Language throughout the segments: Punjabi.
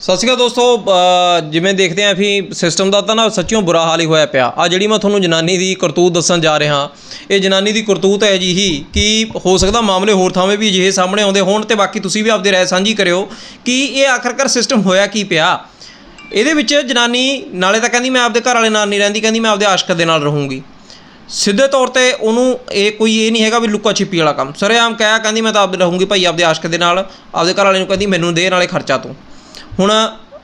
ਸਤਿ ਸ਼੍ਰੀ ਅਕਾਲ ਦੋਸਤੋ ਜਿਵੇਂ ਦੇਖਦੇ ਆਂ ਵੀ ਸਿਸਟਮ ਦਾ ਤਾਂ ਨਾ ਸੱਚਿਓ ਬੁਰਾ ਹਾਲ ਹੀ ਹੋਇਆ ਪਿਆ। ਆ ਜਿਹੜੀ ਮੈਂ ਤੁਹਾਨੂੰ ਜਨਾਨੀ ਦੀ ਕਰਤੂਤ ਦੱਸਣ ਜਾ ਰਿਹਾ, ਇਹ ਜਨਾਨੀ ਦੀ ਕਰਤੂਤ ਹੈ ਜੀ ਹੀ ਕਿ ਹੋ ਸਕਦਾ ਮਾਮਲੇ ਹੋਰ ਥਾਵੇਂ ਵੀ ਅਜਿਹੇ ਸਾਹਮਣੇ ਆਉਂਦੇ ਹੋਣ ਤੇ ਬਾਕੀ ਤੁਸੀਂ ਵੀ ਆਪਦੇ ਰਾਏ ਸਾਂਝੀ ਕਰਿਓ ਕਿ ਇਹ ਆਖਰਕਾਰ ਸਿਸਟਮ ਹੋਇਆ ਕੀ ਪਿਆ। ਇਹਦੇ ਵਿੱਚ ਜਨਾਨੀ ਨਾਲੇ ਤਾਂ ਕਹਿੰਦੀ ਮੈਂ ਆਪਦੇ ਘਰ ਵਾਲੇ ਨਾਲ ਨਹੀਂ ਰਹਿੰਦੀ, ਕਹਿੰਦੀ ਮੈਂ ਆਪਦੇ ਆਸ਼ਕ ਦੇ ਨਾਲ ਰਹੂੰਗੀ। ਸਿੱਧੇ ਤੌਰ ਤੇ ਉਹਨੂੰ ਇਹ ਕੋਈ ਇਹ ਨਹੀਂ ਹੈਗਾ ਵੀ ਲੁੱਕਾ ਛਿਪੀ ਵਾਲਾ ਕੰਮ। ਸਰੇਆਮ ਕਹਿਆ ਕਹਿੰਦੀ ਮੈਂ ਤਾਂ ਆਪਦੇ ਰਹੂੰਗੀ ਭਾਈ ਆਪਦੇ ਆਸ਼ਕ ਦੇ ਨਾਲ, ਆਪਦੇ ਘਰ ਵਾਲੇ ਨੂੰ ਕਹਿੰਦੀ ਮੈਨੂੰ ਦੇ, ਨਾਲੇ ਖਰਚਾ ਤੂੰ। ਹੁਣ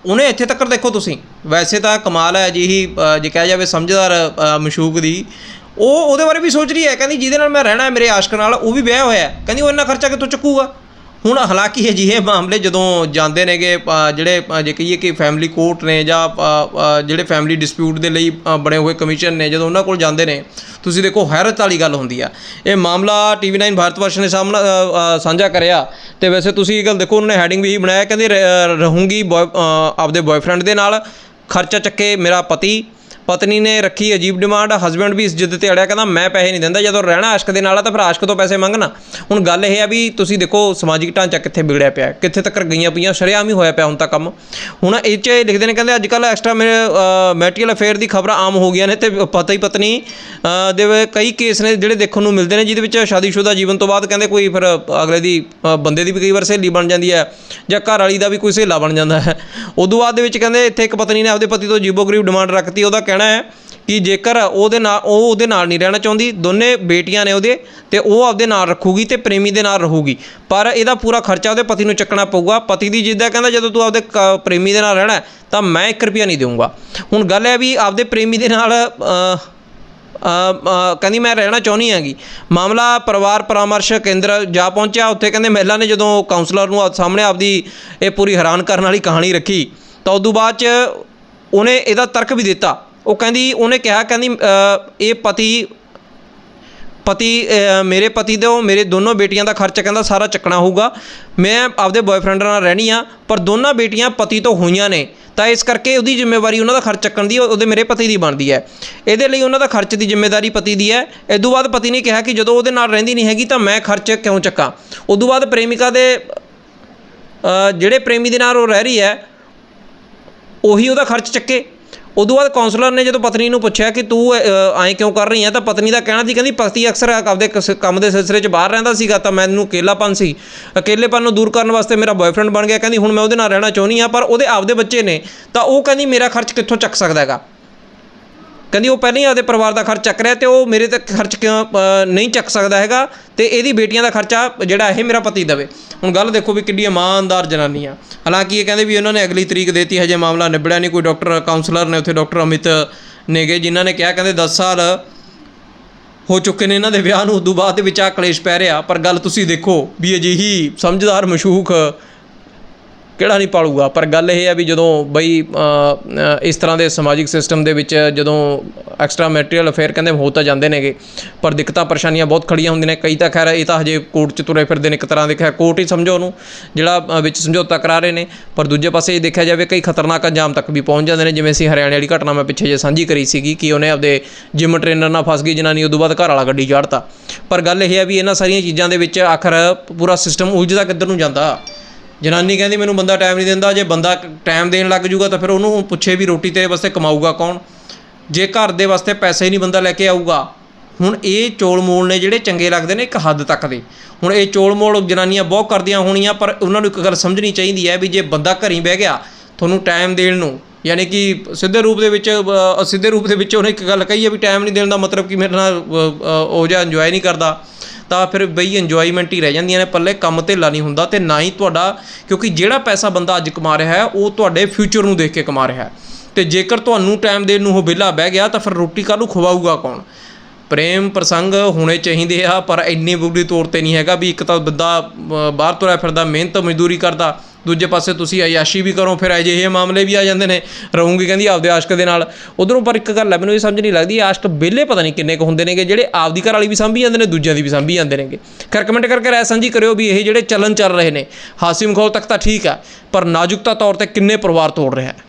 ਉਹਨੇ ਇੱਥੇ ਤੱਕ ਦੇਖੋ ਤੁਸੀਂ, ਵੈਸੇ ਤਾਂ ਕਮਾਲ ਹੈ ਜਿਹੀ ਜੇ ਕਿਹਾ ਜਾਵੇ ਸਮਝਦਾਰ ਮਸ਼ੂਕ ਦੀ। ਉਹ ਉਹਦੇ ਬਾਰੇ ਵੀ ਸੋਚ ਰਹੀ ਹੈ, ਕਹਿੰਦੀ ਜਿਹਦੇ ਨਾਲ ਮੈਂ ਰਹਿਣਾ ਹੈ ਮੇਰੇ ਆਸ਼ਕ ਨਾਲ, ਉਹ ਵੀ ਵਿਆਹ ਹੋਇਆ ਕਹਿੰਦੀ ਉਹ ਇੰਨਾ ਖਰਚਾ ਕਿੱਥੋਂ ਚੁੱਕੂਗਾ? ਹੁਣ ਹਾਲਾਂਕਿ ਅਜਿਹੇ ਮਾਮਲੇ ਜਦੋਂ ਜਾਂਦੇ ਨੇਗੇ ਜਿਹੜੇ ਜੇ ਕਹੀਏ ਕਿ ਫੈਮਿਲੀ ਕੋਰਟ ਨੇ ਜਾਂ ਜਿਹੜੇ ਫੈਮਿਲੀ ਡਿਸਪਿਊਟ ਦੇ ਲਈ ਬਣੇ ਹੋਏ ਕਮਿਸ਼ਨ ਨੇ, ਜਦੋਂ ਉਹਨਾਂ ਕੋਲ ਜਾਂਦੇ ਨੇ, ਤੁਸੀਂ ਦੇਖੋ ਹੈਰਤ ਵਾਲੀ ਗੱਲ ਹੁੰਦੀ ਆ। ਇਹ ਮਾਮਲਾ ਟੀਵੀ 9 ਭਾਰਤ ਵਰਸ਼ ਨੇ ਸਾਹਮਣਾ ਸਾਂਝਾ ਕਰਿਆ। ਤੇ ਵੈਸੇ ਤੁਸੀਂ ਇਹ ਗੱਲ ਦੇਖੋ, ਉਹਨਾਂ ਨੇ ਹੈਡਿੰਗ ਵੀ ਇਹੀ ਬਣਾਇਆ, ਕਹਿੰਦੇ ਰ- ਰਹੂੰਗੀ ਬॉय ਆਪਦੇ ਬॉयਫ੍ਰੈਂਡ ਦੇ ਨਾਲ, ਖਰਚਾ ਚੱਕੇ ਮੇਰਾ ਪਤੀ ਪਤਨੀ ਨੇ ਰੱਖੀ ਅਜੀਬ ਡਿਮਾਂਡ ਹਸਬੈਂਡ ਵੀ ਇਸ ਜਿੱਦ ਤੇ ਅੜਿਆ, ਕਹਿੰਦਾ ਮੈਂ ਪੈਸੇ ਨਹੀਂ ਦਿੰਦਾ, ਜਦੋਂ ਰਹਿਣਾ ਆਸ਼ਕ ਦੇ ਨਾਲ ਆ ਤਾਂ ਫਿਰ ਆਸ਼ਕ ਤੋਂ ਪੈਸੇ ਮੰਗਣਾ। ਹੁਣ ਗੱਲ ਇਹ ਆ ਵੀ ਤੁਸੀਂ ਦੇਖੋ, ਸਮਾਜਿਕ ਢਾਂਚਾ ਕਿੱਥੇ ਵਿਗੜਿਆ ਪਿਆ, ਕਿੱਥੇ ਤੱਕ ਗਈਆਂ ਪਈਆਂ, ਸ਼ਰੇਆਮ ਹੀ ਹੋਇਆ ਪਿਆ ਹੁਣ ਤਾਂ ਕੰਮ। ਹੁਣ ਇਹ 'ਚ ਲਿਖਦੇ ਨੇ, ਕਹਿੰਦੇ ਅੱਜ ਕੱਲ੍ਹ ਐਕਸਟਰਾ ਮੈਟੀਰੀਅਲ ਅਫੇਅਰ ਦੀ ਖਬਰਾਂ ਆਮ ਹੋ ਗਈਆਂ ਨੇ ਤੇ ਪਤੀ ਪਤਨੀ ਦੇ ਕਈ ਕੇਸ ਨੇ ਜਿਹੜੇ ਦੇਖਣ ਨੂੰ ਮਿਲਦੇ ਨੇ, ਜਿਹਦੇ ਵਿੱਚ ਸ਼ਾਦੀशुदा ਜੀਵਨ ਤੋਂ ਬਾਅਦ ਕਹਿੰਦੇ ਕੋਈ ਫਿਰ ਅਗਲੇ ਦੀ ਬੰਦੇ ਦੀ ਵੀ ਕਈ ਵਾਰ ਸਹੇਲੀ ਬਣ ਜਾਂਦੀ ਹੈ, ਜਾਂ ਘਰ ਵਾਲੀ ਦਾ ਵੀ ਕੋਈ ਸਹੇਲਾ ਬਣ ਜਾਂਦਾ ਹੈ। ਉਦੋਂ ਬਾਅਦ ਦੇ ਵਿੱਚ ਕਹਿੰਦੇ ਇੱਥੇ ਇੱਕ ਪਤਨੀ ਨੇ ਆਪਦੇ ਪਤੀ ਤੋਂ ਜੀਬੋ-ਗਰੀਬ ਡਿਮਾਂਡ ਰੱਖਤੀ, ਉਹਦਾ ਕਹਿਣਾ ਹੈ ਕਿ ਜੇਕਰ ਉਹਦੇ ਨਾਲ ਉਹ ਉਹਦੇ ਨਾਲ ਨਹੀਂ ਰਹਿਣਾ ਚਾਹੁੰਦੀ, ਦੋਨੇ ਬੇਟੀਆਂ ਨੇ ਉਹਦੇ ਤੇ ਉਹ ਆਪਦੇ ਨਾਲ ਰੱਖੂਗੀ ਤੇ ਪ੍ਰੇਮੀ ਦੇ ਨਾਲ ਰਹੂਗੀ। ਪਰ ਇਹਦਾ ਪੂਰਾ ਖਰਚਾ ਉਹਦੇ ਪਤੀ ਨੂੰ ਚੱਕਣਾ ਪਊਗਾ। ਪਤੀ ਦੀ ਜਿੱਦਾਂ ਕਹਿੰਦਾ ਜਦੋਂ ਤੂੰ ਆਪਦੇ ਕ- ਪ੍ਰੇਮੀ ਦੇ ਨਾਲ ਰਹਿਣਾ ਤਾਂ ਮੈਂ 1 ਰੁਪਿਆ ਨਹੀਂ ਦੇਵਾਂਗਾ ਹੁਣ ਗੱਲ ਹੈ ਵੀ ਆਪਦੇ ਪ੍ਰੇਮੀ ਦੇ ਨਾਲ ਕਹਿੰਦੀ ਮੈਂ ਰਹਿਣਾ ਚਾਹੁੰਦੀ ਹੈਗੀ। ਮਾਮਲਾ ਪਰਿਵਾਰ ਪਰਾਮਰਸ਼ ਕੇਂਦਰ ਜਾ ਪਹੁੰਚਿਆ। ਉੱਥੇ ਕਹਿੰਦੇ ਮਹਿਲਾ ਨੇ ਜਦੋਂ ਕਾਉਂਸਲਰ ਨੂੰ ਸਾਹਮਣੇ ਆਪਦੀ ਇਹ ਪੂਰੀ ਹੈਰਾਨ ਕਰਨ ਵਾਲੀ ਕਹਾਣੀ ਰੱਖੀ, ਤਾਂ ਉਦੋਂ ਬਾਅਦ ਚ ਉਹਨੇ ਇਹਦਾ ਤਰਕ ਵੀ ਦਿੱਤਾ। ਉਹ ਕਹਿੰਦੀ, ਉਹਨੇ ਕਿਹਾ, ਕਹਿੰਦੀ ਇਹ ਪਤੀ ਪਤੀ ਮੇਰੇ ਪਤੀ ਦੇ ਉਹ ਮੇਰੇ ਦੋਨੋਂ ਬੇਟੀਆਂ ਦਾ ਖਰਚ ਕਹਿੰਦਾ ਸਾਰਾ ਚੱਕਣਾ ਹੋਊਗਾ। ਮੈਂ ਆਪਦੇ ਬॉयਫ੍ਰੈਂਡ ਨਾਲ ਰਹਿਣੀ ਆ, ਪਰ ਦੋਨਾਂ ਬੇਟੀਆਂ ਪਤੀ ਤੋਂ ਹੋਈਆਂ ਨੇ। ਤਾਂ ਇਸ ਕਰਕੇ ਉਹਦੀ ਜ਼ਿੰਮੇਵਾਰੀ ਉਹਨਾਂ ਦਾ ਖਰਚ ਚੱਕਣ ਦੀ ਉਹਦੇ ਮੇਰੇ ਪਤੀ ਦੀ ਬਣਦੀ ਹੈ। ਇਹਦੇ ਲਈ ਉਹਨਾਂ ਦਾ ਖਰਚ ਦੀ ਜ਼ਿੰਮੇਵਾਰੀ ਪਤੀ ਦੀ ਹੈ। ਇਸ ਤੋਂ ਬਾਅਦ ਪਤੀ ਨੇ ਕਿਹਾ ਕਿ ਜਦੋਂ ਉਹਦੇ ਨਾਲ ਰਹਿੰਦੀ ਨਹੀਂ ਹੈਗੀ ਤਾਂ ਮੈਂ ਖਰਚ ਕਿਉਂ ਚੱਕਾਂ? ਉਦੋਂ ਬਾਅਦ ਪ੍ਰੇਮਿਕਾ ਦੇ ਜਿਹੜੇ ਪ੍ਰੇਮੀ ਦੇ ਨਾਲ ਉਹ ਰਹਿ ਰਹੀ ਹੈ, ਉਹੀ ਉਹਦਾ ਖਰਚ ਚੱਕੇ। ਉਦੋਂ ਬਾਅਦ ਕਾਉਂਸਲਰ ਨੇ ਜਦੋਂ ਪਤਨੀ ਨੂੰ ਪੁੱਛਿਆ ਕਿ ਤੂੰ ਐਂ ਕਿਉਂ ਕਰ ਰਹੀ ਹੈ ਤਾਂ ਪਤਨੀ ਦਾ ਕਹਿਣਾ ਸੀ, ਕਹਿੰਦੀ ਪਤੀ ਅਕਸਰ ਆਪਦੇ ਕਿਸ- ਕੰਮ ਦੇ ਸਿਲਸਿਲੇ 'ਚ ਬਾਹਰ ਰਹਿੰਦਾ ਸੀਗਾ, ਤਾਂ ਮੈਨੂੰ ਇਕੱਲਾਪਨ ਸੀ। ਇਕੱਲੇਪਨ ਨੂੰ ਦੂਰ ਕਰਨ ਵਾਸਤੇ ਮੇਰਾ ਬॉयਫ੍ਰੈਂਡ ਬਣ ਗਿਆ, ਕਹਿੰਦੀ ਹੁਣ ਮੈਂ ਉਹਦੇ ਨਾਲ ਰਹਿਣਾ ਚਾਹੁੰਦੀ ਆ ਪਰ ਉਹਦੇ ਆਪਦੇ ਬੱਚੇ ਨੇ, ਤਾਂ ਉਹ ਕਹਿੰਦੀ ਮੇਰਾ ਖਰਚ ਕਿੱਥੋਂ ਚੱਕ ਸਕਦਾ ਹੈਗਾ? ਕਹਿੰਦੀ ਉਹ ਪਹਿਲਾਂ ਹੀ ਆਪਦੇ ਪਰਿਵਾਰ ਦਾ ਖਰਚ ਚੱਕ ਰਿਹਾ ਤੇ ਉਹ ਮੇਰੇ ਤੇ ਖਰਚ ਕਿਉਂ ਨਹੀਂ ਚੱਕ ਸਕਦਾ ਹੈਗਾ ਤੇ ਇਹਦੀ ਬੇਟੀਆਂ ਦਾ ਖਰਚਾ ਜਿਹੜਾ ਇਹ ਮੇਰਾ ਪਤੀ ਦੇਵੇ। ਹੁਣ ਗੱਲ ਦੇਖੋ ਵੀ ਕਿੰਨੀ ਇਮਾਨਦਾਰ ਜਨਾਨੀ ਆ ਹਾਲਾਂਕਿ ਇਹ ਕਹਿੰਦੇ ਵੀ ਉਹਨਾਂ ਨੇ ਅਗਲੀ ਤਰੀਕ ਦੇਤੀ, ਹਜੇ ਮਾਮਲਾ ਨਿਬੜਿਆ ਨਹੀਂ, ਕੋਈ ਡਾਕਟਰ ਕਾਉਂਸਲਰ ਨੇ ਉੱਥੇ ਡਾਕਟਰ ਅਮਿਤ ਨੇਗੇ ਜਿਨ੍ਹਾਂ ਨੇ ਕਿਹਾ ਕਹਿੰਦੇ 10 ਸਾਲ ਹੋ ਚੁੱਕੇ ਨੇ ਇਹਨਾਂ ਦੇ ਵਿਆਹ ਨੂੰ, ਉਦੋਂ ਬਾਅਦ ਦੇ ਵਿੱਚ ਆ ਕਲੇਸ਼ ਪੈ ਰਿਹਾ। ਪਰ ਗੱਲ ਤੁਸੀਂ ਦੇਖੋ ਵੀ ਅਜਿਹੀ ਸਮਝਦਾਰ ਮਸ਼ੂਕ ਕਿਹੜਾ ਨਹੀਂ ਪਾਲੂਗਾ? ਪਰ ਗੱਲ ਇਹ ਹੈ ਵੀ ਜਦੋਂ ਬਈ ਇਸ ਤਰ੍ਹਾਂ ਦੇ ਸਮਾਜਿਕ ਸਿਸਟਮ ਦੇ ਵਿੱਚ ਜਦੋਂ ਐਕਸਟਰਾ ਮੈਟੀਰੀਅਲ ਅਫੇਅਰ ਕਹਿੰਦੇ ਹੋ ਤਾਂ ਜਾਂਦੇ ਨੇਗੇ। ਪਰ ਦਿੱਕਤਾਂ ਪਰੇਸ਼ਾਨੀਆਂ ਬਹੁਤ ਖੜੀਆਂ ਹੁੰਦੀਆਂ ਨੇ। ਕਈ ਤਾਂ ਖੈਰ ਇਹ ਤਾਂ ਹਜੇ ਕੋਰਟ 'ਚ ਤੁਰੇ ਫਿਰਦੇ ਨੇ, ਇੱਕ ਤਰ੍ਹਾਂ ਦੇ ਖੈਰ ਕੋਰਟ ਹੀ ਸਮਝੋ ਉਹਨੂੰ, ਜਿਹੜਾ ਵਿੱਚ ਸਮਝੌਤਾ ਕਰਾ ਰਹੇ ਨੇ। ਪਰ ਦੂਜੇ ਪਾਸੇ ਇਹ ਦੇਖਿਆ ਜਾਵੇ ਕਈ ਖਤਰਨਾਕ ਅੰਜਾਮ ਤੱਕ ਵੀ ਪਹੁੰਚ ਜਾਂਦੇ ਨੇ। ਜਿਵੇਂ ਅਸੀਂ ਹਰਿਆਣੇ ਵਾਲੀ ਘਟਨਾ ਮੈਂ ਪਿੱਛੇ ਜੇ ਸਾਂਝੀ ਕਰੀ ਸੀਗੀ ਕਿ ਉਹਨੇ ਆਪਦੇ ਜਿਮ ਟ੍ਰੇਨਰ ਨਾਲ ਫਸ ਗਈ ਜਨਾਨੀ, ਉਦੋਂ ਬਾਅਦ ਘਰ ਵਾਲਾ ਗੱਡੀ ਚਾੜਤਾ। ਪਰ ਗੱਲ ਇਹ ਹੈ ਵੀ ਇਹਨਾਂ ਸਾਰੀਆਂ ਚੀਜ਼ਾਂ ਦੇ ਵਿੱਚ ਆਖਰ ਪੂਰਾ ਸਿਸਟਮ ਉਲਝਦਾ ਕਿੱਧਰ ਨੂੰ ਜਾਂਦਾ? ਜਨਾਨੀ ਕਹਿੰਦੀ ਮੈਨੂੰ ਬੰਦਾ ਟਾਈਮ ਨਹੀਂ ਦਿੰਦਾ, ਜੇ ਬੰਦਾ ਟਾਈਮ ਦੇਣ ਲੱਗ ਜੂਗਾ ਤਾਂ ਫਿਰ ਉਹਨੂੰ ਪੁੱਛੇ ਵੀ ਰੋਟੀ ਤੇਰੇ ਵਾਸਤੇ ਕਮਾਊਗਾ ਕੌਣ? ਜੇ ਘਰ ਦੇ ਵਾਸਤੇ ਪੈਸੇ ਹੀ ਨਹੀਂ ਬੰਦਾ ਲੈ ਕੇ ਆਊਗਾ, ਹੁਣ ਇਹ ਚੋਲ ਮੋਲ ਨੇ ਜਿਹੜੇ ਚੰਗੇ ਲੱਗਦੇ ਨੇ ਇੱਕ ਹੱਦ ਤੱਕ ਦੇ। ਹੁਣ ਇਹ ਚੋਲ ਮੋਲ ਜਨਾਨੀਆਂ ਬਹੁਤ ਕਰਦੀਆਂ ਹੋਣੀਆਂ, ਪਰ ਉਹਨਾਂ ਨੂੰ ਇੱਕ ਗੱਲ ਸਮਝਣੀ ਚਾਹੀਦੀ ਹੈ ਵੀ ਜੇ ਬੰਦਾ ਘਰੀ ਬਹਿ ਗਿਆ, ਤੁਹਾਨੂੰ ਟਾਈਮ ਦੇਣ ਨੂੰ, ਯਾਨੀ ਕਿ ਸਿੱਧੇ ਰੂਪ ਦੇ ਵਿੱਚ ਸਿੱਧੇ ਰੂਪ ਦੇ ਵਿੱਚ ਉਹਨੇ ਇੱਕ ਗੱਲ ਕਹੀ ਹੈ ਵੀ ਟਾਈਮ ਨਹੀਂ ਦੇਣ ਦਾ ਮਤਲਬ ਕਿ ਮੇਰੇ ਨਾਲ ਉਹ ਜਿਹਾ ਇੰਜੋਏ ਨਹੀਂ ਕਰਦਾ। ਤਾਂ ਫਿਰ ਬਈ ਇੰਜੋਇਮੈਂਟ ਹੀ ਰਹਿ ਜਾਂਦੀਆਂ ਨੇ, ਪੱਲੇ ਕੰਮ ਧੇਲਾ ਨਹੀਂ ਹੁੰਦਾ ਤੇ ਨਾ ਹੀ ਤੁਹਾਡਾ, ਕਿਉਂਕਿ ਜਿਹੜਾ ਪੈਸਾ ਬੰਦਾ ਅੱਜ ਕਮਾ ਰਿਹਾ ਹੈ, ਉਹ ਤੁਹਾਡੇ ਫਿਊਚਰ ਨੂੰ ਦੇਖ ਕੇ ਕਮਾ ਰਿਹਾ ਹੈ। ਤੇ ਜੇਕਰ ਤੁਹਾਨੂੰ ਟਾਈਮ ਦੇਣ ਨੂੰ ਉਹ ਵਿਹਲਾ ਬਹਿ ਗਿਆ, ਤਾਂ ਫਿਰ ਰੋਟੀ ਕਾਹਨੂੰ ਖਵਾਊਗਾ ਕੌਣ? ਪ੍ਰੇਮ ਪ੍ਰਸੰਗ ਹੋਣੇ ਚਾਹੀਦੇ ਆ, ਪਰ ਇੰਨੇ ਬੁੱਢੀ ਤੌਰ ਤੇ ਨਹੀਂ ਹੈਗਾ ਵੀ ਇੱਕ ਤਾਂ ਬੰਦਾ ਬਾਹਰ ਤੁਰਿਆ ਫਿਰਦਾ, ਮਿਹਨਤ ਮਜ਼ਦੂਰੀ ਕਰਦਾ ਦੂਜੇ ਪਾਸੇ ਤੁਸੀਂ ਅਯਾਸ਼ੀ ਵੀ ਕਰੋ, ਫਿਰ ਅਜਿਹੇ ਮਾਮਲੇ ਵੀ ਆ ਜਾਂਦੇ ਨੇ। ਰਹੂੰਗੀ ਕਹਿੰਦੀ ਆਪਦੇ ਆਸ਼ਕ ਦੇ ਨਾਲ। ਉਧਰੋਂ ਪਰ ਇੱਕ ਗੱਲ ਹੈ, ਮੈਨੂੰ ਇਹ ਸਮਝ ਨਹੀਂ ਲੱਗਦੀ, ਆਸ਼ਕ ਵਿਹਲੇ ਪਤਾ ਨਹੀਂ ਕਿੰਨੇ ਕੁ ਹੁੰਦੇ ਨੇਗੇ, ਜਿਹੜੇ ਆਪਦੀ ਘਰ ਵਾਲੀ ਵੀ ਸਾਂਭੀ ਜਾਂਦੇ ਨੇ, ਦੂਜਿਆਂ ਦੀ ਵੀ ਸਾਂਭੀ ਜਾਂਦੇ ਨੇਗੇ। ਖੈਰ ਕਮੈਂਟ ਕਰਕੇ ਰਾਏ ਸਾਂਝੀ ਕਰਿਓ ਵੀ ਇਹ ਜਿਹੜੇ ਚੱਲਣ ਚੱਲ ਰਹੇ ਨੇ, ਹਾਸੀ ਮਖੌਲ ਤੱਕ ਤਾਂ ਠੀਕ ਆ, ਪਰ ਨਾਜ਼ੁਕਤਾ ਤੌਰ ਤੇ ਕਿੰਨੇ ਪਰਿਵਾਰ ਤੋੜ ਰਿਹਾ ਹੈ।